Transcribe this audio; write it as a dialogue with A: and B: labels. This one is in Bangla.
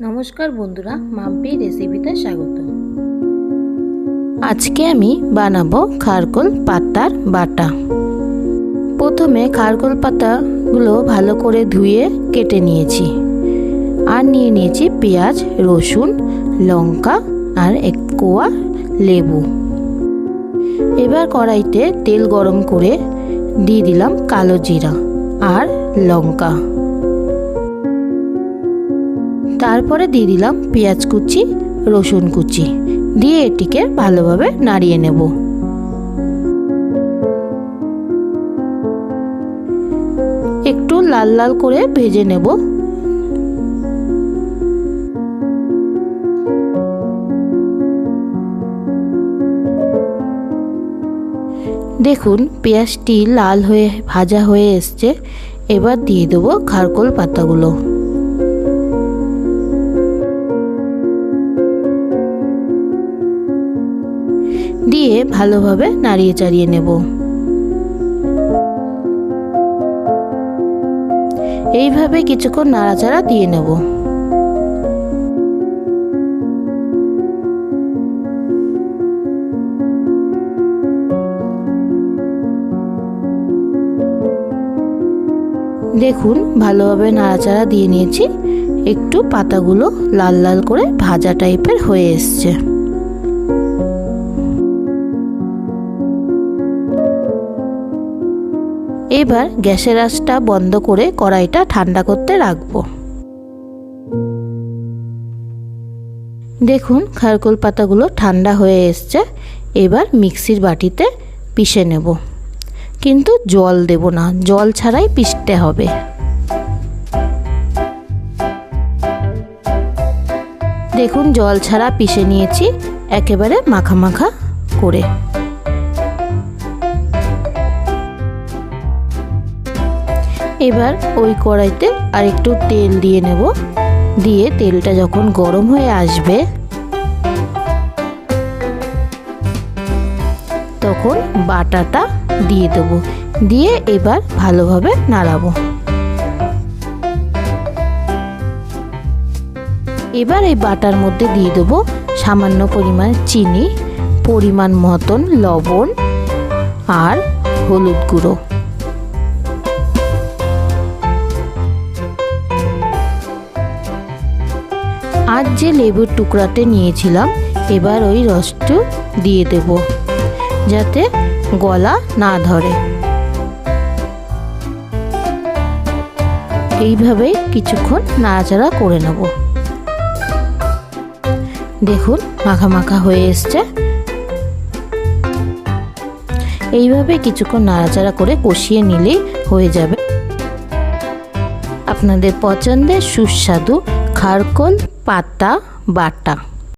A: নমস্কার বন্ধুরা, মাম্পি রেসিপিতে স্বাগত। আজকে আমি বানাবো খারকোল পাতার বাটা। প্রথমে খারকোল পাতাগুলো ভালো করে ধুয়ে কেটে নিয়েছি। আর নিয়ে নিয়েছি পেঁয়াজ, রসুন, লঙ্কা আর এক কোয়া লেবু। এবার কড়াইতে তেল গরম করে দিয়ে দিলাম কালো জিরা আর লঙ্কা। তারপরে দিয়ে দিলাম পেঁয়াজ কুচি, রসুন কুচি। দিয়ে এটিকে ভালোভাবে নাড়িয়ে নেব। একটু লাল লাল করে ভেজে নেব। দেখুন, পেঁয়াজটি লাল হয়ে, ভাজা হয়ে এসছে। এবার দিয়ে দেবো খারকোল পাতাগুলো। দিয়ে ভালোভাবে নাড়িয়ে চাড়িয়ে নেব। এইভাবে কিছুক্ষণ নাড়াচাড়া দিয়ে নেব। দেখুন, ভালোভাবে নাড়াচাড়া দিয়ে নিয়েছি। একটু পাতাগুলো লাল লাল করে ভাজা টাইপের হয়ে এসছে। এবার গ্যাসের আঁচটা বন্ধ করে কড়াইটা ঠান্ডা করতে রাখব। দেখুন, খারকোল পাতাগুলো ঠান্ডা হয়ে এসছে। এবার মিক্সির বাটিতে পিষে নেব। কিন্তু জল দেব না, জল ছাড়াই পিষতে হবে। দেখুন, জল ছাড়া পিষে নিয়েছি একেবারে মাখা মাখা করে। এবার ওই কড়াইতে আর একটু তেল দিয়ে নেব। দিয়ে তেলটা যখন গরম হয়ে আসবে, তখন বাটাটা দিয়ে দেব। দিয়ে এবার ভালোভাবে নাড়াবো। এবার এই বাটার মধ্যে দিয়ে দেবো সামান্য পরিমাণ চিনি, পরিমাণ মতন লবণ আর হলুদ গুঁড়ো। আর যে লেবুর টুকরাতে নিয়েছিলাম, এবার ওই রসটু দিয়ে দেব, যাতে গলা না ধরে। এইভাবে কিছুক্ষণ নাড়াচাড়া করে নেব। দেখুন, মাখা মাখা হয়ে এসছে। এইভাবে কিছুক্ষণ নাড়াচাড়া করে কষিয়ে নিলেই হয়ে যাবে। আপনাদের পছন্দের সুস্বাদু খারকোল পাতা বাটা।